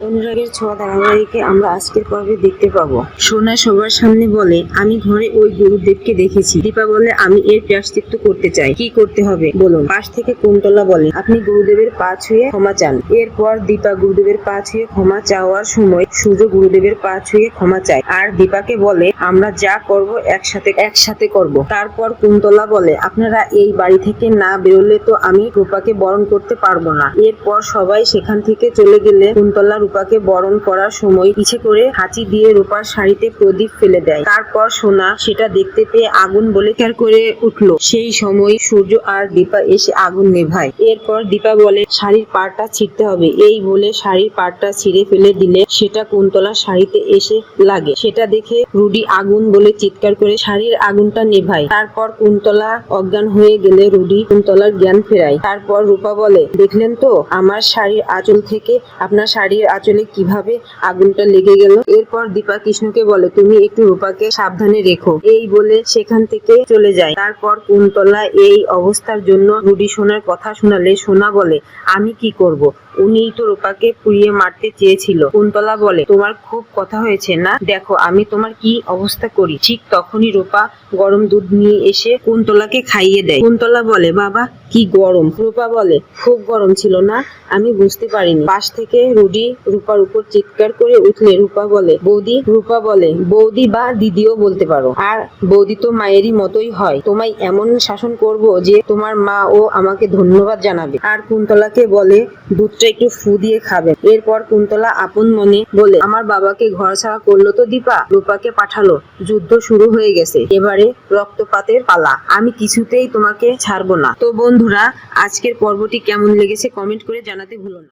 অনুরাগের ছোঁয়া ধারাবাহিকে আমরা আজকের পর্বে দেখতে পাবো। সোনা সবার সামনে বলে, আমি ঘরে ওই গুরুদেবকে দেখেছি। দীপা বলে, আমি এর প্রায়শ্চিত্ত করতে চাই। কি করতে হবে? বলুন। পাশ থেকে কুন্তলা বলে, আপনি গুরুদেবের পা ছুঁয়ে ক্ষমা চান। এরপর দীপা গুরুদেবের পা ছুঁয়ে ক্ষমা চাওয়ার সময় সূর্য গুরুদেবের পা ছুঁয়ে ক্ষমা চায়। আর দীপাকে বলে, আমরা যা করব একসাথে একসাথে করব। তারপর কুন্তলা বলে, আপনারা এই বাড়ি থেকে না বেরোলে তো আমি রূপাকে বরণ করতে পারব না। এরপর সবাই সেখান থেকে চলে গেলে কুন্তলা রূপাকে বরণ করার সময় পিছে করে হাঁচি দিয়ে রূপার শাড়িতে প্রদীপ ফেলে দেয়। তারপর সোনা সেটা দেখতে পেয়ে আগুন বলে খেয়ার করে উঠল। সেই সময় সূর্য আর দীপা এসে আগুন নেভায়। এরপর দীপা বলে, শাড়ির পাড়টা ছিঁড়তে হবে। এই বলে শাড়ির পাড়টা ছিঁড়ে ফেলে দিলে সেটা কুন্তলার শাড়িতে এসে লাগে। সেটা দেখে রুডি আগুন বলে চিৎকার করে শাড়ির আগুনটা নেভায়। তারপর কুন্তলা অজ্ঞান হয়ে গেলে রুডি কুন্তলার জ্ঞান ফেরায়। তারপর রূপা বলে, দেখলেন তো, আমার শাড়ির আঁচল থেকে আপনার শাড়ির আঁচলে কীভাবে আগুনটা লেগে গেল? এরপর দীপা কৃষ্ণকে বলে, তুমি একটু রূপাকে সাবধানে রেখো। এই বলে সেখান থেকে চলে যায়। তারপর কুন্তলা এই অবস্থার জন্য রুডি সোনার কথা শোনালে সোনা বলে, আমি কি করব? উনিই তো রূপাকে পুড়িয়ে মারতে চেয়েছিল। কুন্তলা বলে, তোমার খুব কথা হয়েছে না? দেখো, আমি তোমার কি অবস্থা করি? ঠিক তখনই রূপা গরম দুধ নিয়ে এসে কুন্তলাকে খাইয়ে দেয়। কুন্তলা বলে, বাবা, কি গরম। রূপা বলে, খুব গরম ছিল না? আমি বুঝতে পারিনি। পাশ থেকে রুডি রূপার উপর চিৎকার করে উঠলে রূপা বলে, বৌদি। রূপা বলে, বৌদি বা দিদিও বলতে পারো। আর বৌদি তো মায়েরই মতোই হয়। তোমায় এমন শাসন করব যে তোমার মা ও আমাকে ধন্যবাদ জানাবে। আর কুন্তলাকে বলে, দুধটা একটু ফু দিয়ে খাবে। এরপর কুন্তলা আপন মনে বলে, আমার বাবাকে ঘর ছাড়া করল তো দীপা? রূপাকে পাঠালো। যুদ্ধ শুরু হয়ে গেছে। এবারে রক্তপাতের পালা। আমি কিছুতেই তোমাকে ছাড়বো না। তো বন্ধুরা, আজকের পর্বটি কেমন লেগেছে কমেন্ট করে জানাতে ভুলো না।